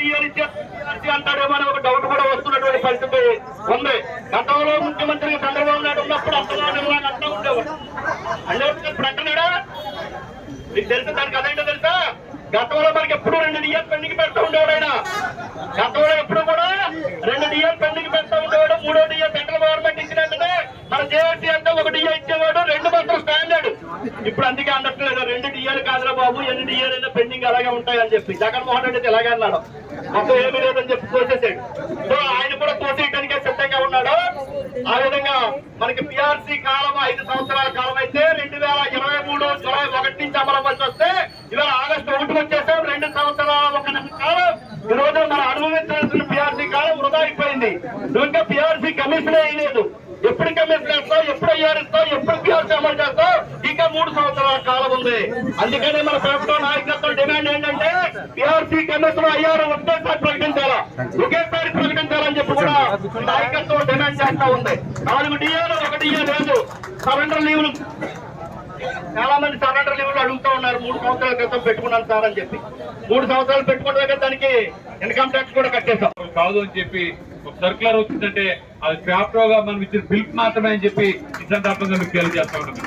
DR ఇచ్చి అంటాడేమో అని ఒక డౌట్ కూడా వస్తున్నటువంటి పరిస్థితి ఉంది. గతంలో ముఖ్యమంత్రి చంద్రబాబు నాయుడు ఉన్నప్పుడు అంతగా నిర్వహణ అంతా ఉండేవాడు అంటే ఇప్పుడు అంటున్నాడా? మీకు తెలుసు దానికి అదేంటో తెలుసా? గతంలో మనకి ఎప్పుడు రెండు డిఎల్ పెండింగ్ పెడతా ఉండేవాడు ఆయన. గతంలో ఎప్పుడు కూడా రెండు డిఎల్ పెండింగ్ పెడతా ఉండేవాడు మూడో డిఎల్ సెంట్రల్ గవర్నమెంట్ ఇచ్చినట్టునే మన జేఎస్సీ అంటే ఒక డిఏ ఇచ్చేవాడు రెండు మాత్రం స్టాండర్డ్ ఇప్పుడు అందుకే అనట్లేదు రెండు డిఏలు కాదురా బాబు ఎన్ని డిఏలు అయినా పెండింగ్ ఉంటాయి అని చెప్పి జగన్మోహన్ రెడ్డి అయితే ఇలాగే అన్నాడు. మొత్తం ఏమీ లేదని చెప్పి తోసేసాడు సో ఆయన కూడా తోసేయడానికే సిద్ధంగా ఉన్నాడు. ఆ విధంగా మనకి పిఆర్సీ కాలం ఐదు సంవత్సరాల కాలం అయితే రెండు వేల ఇరవై మూడు జులై ఒకటి నుంచి అమలవలసి వస్తే ఇవాళ ఆగస్టు ఒకటి వచ్చేసాం రెండు సంవత్సరాల ఒక నెల కాలం ఈ రోజు మనం అనుభవించాల్సిన పిఆర్సీ కాలం వృధా అయిపోయింది నువ్వు ఇంకా పిఆర్సీ కమిషన్ వేయలేదు ఎప్పుడు కమిషన్ వేస్తావు ఎప్పుడు అయ్యారిస్తావు ఎప్పుడు పిఆర్సీ అమలు చేస్తావు ఇంకా మూడు సంవత్సరాల కాలం ఉంది. అందుకనే మన ప్రభుత్వ నాయకత్వం డిమాండ్ ఏంటంటే పిఆర్సీ కమిషన్ అయ్యారు ఒకేసారి ప్రకటించాలా? ఒకేసారి ప్రకటించాలని చెప్పి కూడా నాయకత్వం డిమాండ్ చేస్తా ఉంది. నాలుగు డిఏలు ఒకటి లేదు. సరెండర్ లీవ్లు. చాలా మంది సరెండర్ లీవ్లు అడుగుతూ ఉన్నారు. మూడు సంవత్సరాల క్రితం పెట్టుకున్నాను సార్ అని చెప్పి. మూడు సంవత్సరాలు పెట్టుకుంటే దగ్గర దానికి ఇన్కమ్ ట్యాక్స్ కూడా కట్టేస్తాం కాదు అని చెప్పి ఒక సర్క్యులర్ వచ్చిందంటే అది క్రాఫ్ట్గా మనం ఇచ్చిన బిల్ మాత్రమే అని చెప్పి ఈ సందర్భంగా మీకు తెలియజేస్తా ఉంటుంది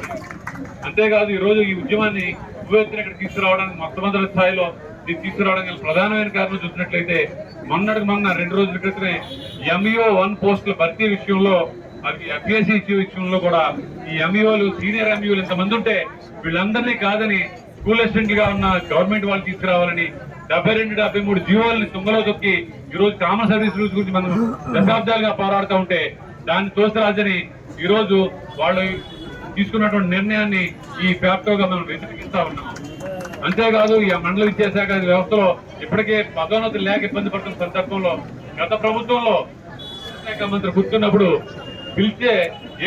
అంతేకాదు ఈ రోజు ఈ ఉద్యమాన్ని ఉవ్వెత్తున ఇక్కడ తీసుకురావడానికి మొట్టమొదటి స్థాయిలో ఇది తీసుకురావడానికి ప్రధానమైన కారణం చూసినట్లయితే మొన్నటికి మొన్న రెండు రోజుల క్రితమే ఎంఈఓ వన్ పోస్టుల భర్తీ విషయంలో అవి ఎఫ్ఏసీ విషయంలో కూడా ఈ ఎంఈఓలు సీనియర్ ఎంఈఓలు ఇంతమంది ఉంటే వీళ్ళందరినీ కాదని స్కూల్ అసిస్టెంట్గా ఉన్న గవర్నమెంట్ వాళ్ళు తీసుకురావాలని డెబ్బై రెండు డెబ్బై మూడు జీవోల్ని తుంగలో తొక్కి ఈ రోజు కామన్ సర్వీస్ రూల్స్ గురించి మనం దశాబ్దాలుగా పోరాడుతూ ఉంటే దాన్ని తోసరాజని ఈ రోజు వాళ్ళు తీసుకున్నటువంటి నిర్ణయాన్ని ఈ ఫ్యాప్టోగా మనం వ్యతిరేకిస్తా ఉన్నాం. అంతేకాదు ఈ మండల విద్యాశాఖ వ్యవస్థలో ఇప్పటికే పదోన్నతి లేక ఇబ్బంది పడుతున్న సందర్భంలో గత ప్రభుత్వంలో శాఖ మంత్రి కూర్చున్నప్పుడు పిలిస్తే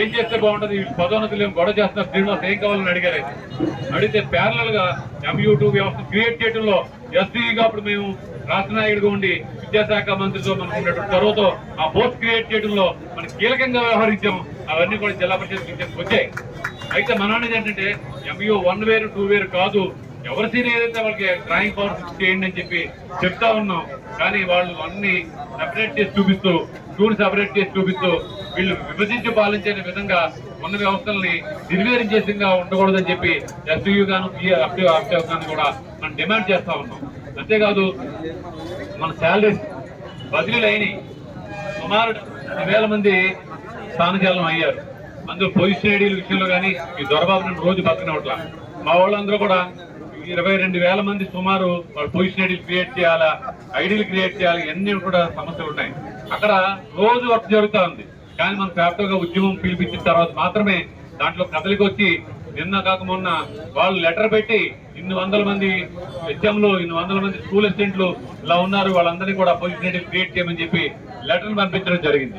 ఏం చేస్తే బాగుంటది? పదోన్నతులు ఏం గొడవ చేస్తున్నారు? శ్రీనివాస్ ఏం కావాలని అడిగారు అడిగితే ప్యారలల్గా ఎంయూ టూ వ్యవస్థ క్రియేట్ చేయడంలో ఎస్పీగా అప్పుడు మేము రాష్ట్ర నాయకుడిగా ఉండి విద్యాశాఖ మంత్రితో మనకు ఉన్నటువంటి చొరవతో ఆ పోస్ట్ క్రియేట్ చేయడంలో మనం కీలకంగా వ్యవహరించాం అవన్నీ కూడా జిల్లా పరిషత్ విద్యకు వచ్చాయి. అయితే మన అనేది ఏంటంటే ఎంయూ వన్ వేరు టూ వేరు కాదు. ఎవరి సీన్ ఏదైతే వాళ్ళకి డ్రాయింగ్ పవర్ చేయండి అని చెప్పి చెప్తా ఉన్నాం. కానీ వాళ్ళు అన్ని సపరేట్ చేసి చూపిస్తూ టూర్ సపరేట్ చేసి చూపిస్తూ వీళ్ళు విభజించి పాలించే విధంగా ఉన్న వ్యవస్థల్ని నిర్వీర్యం చేసిందిగా ఉండకూడదని చెప్పి ఎస్యూ గాను అఫ్టీవ్ గాను కూడా మనం డిమాండ్ చేస్తా ఉన్నాం. అంతేకాదు మన శాలరీస్ బదిలీలు అయినాయి. సుమారు వేల మంది స్థానచలనం అయ్యారు. అందులో పొజిషనరీల విషయంలో కానీ ఈ దొరబాబు రోజు పక్కన మా వాళ్ళందరూ కూడా ఇరవై రెండు వేల మంది సుమారు వాళ్ళు పొజిషనరీలు క్రియేట్ చేయాలా ఐడీలు క్రియేట్ చేయాలి అన్ని కూడా సమస్యలు ఉన్నాయి. అక్కడ రోజు వర్క్ జరుగుతూ ఉంది. కానీ మనం ఫ్యాక్టరీగా ఉద్యమం పిలిపించిన తర్వాత మాత్రమే దాంట్లో కదలికి వచ్చి నిన్న కాక మొన్న వాళ్ళు లెటర్ పెట్టి ఇన్ని వందల మంది హెచ్ఎంలు ఇన్ని వందల మంది స్కూల్ అసిస్టెంట్లు ఇలా ఉన్నారు వాళ్ళందరినీ కూడా పొజిషనరీ క్రియేట్ చేయమని చెప్పి లెటర్ పంపించడం జరిగింది.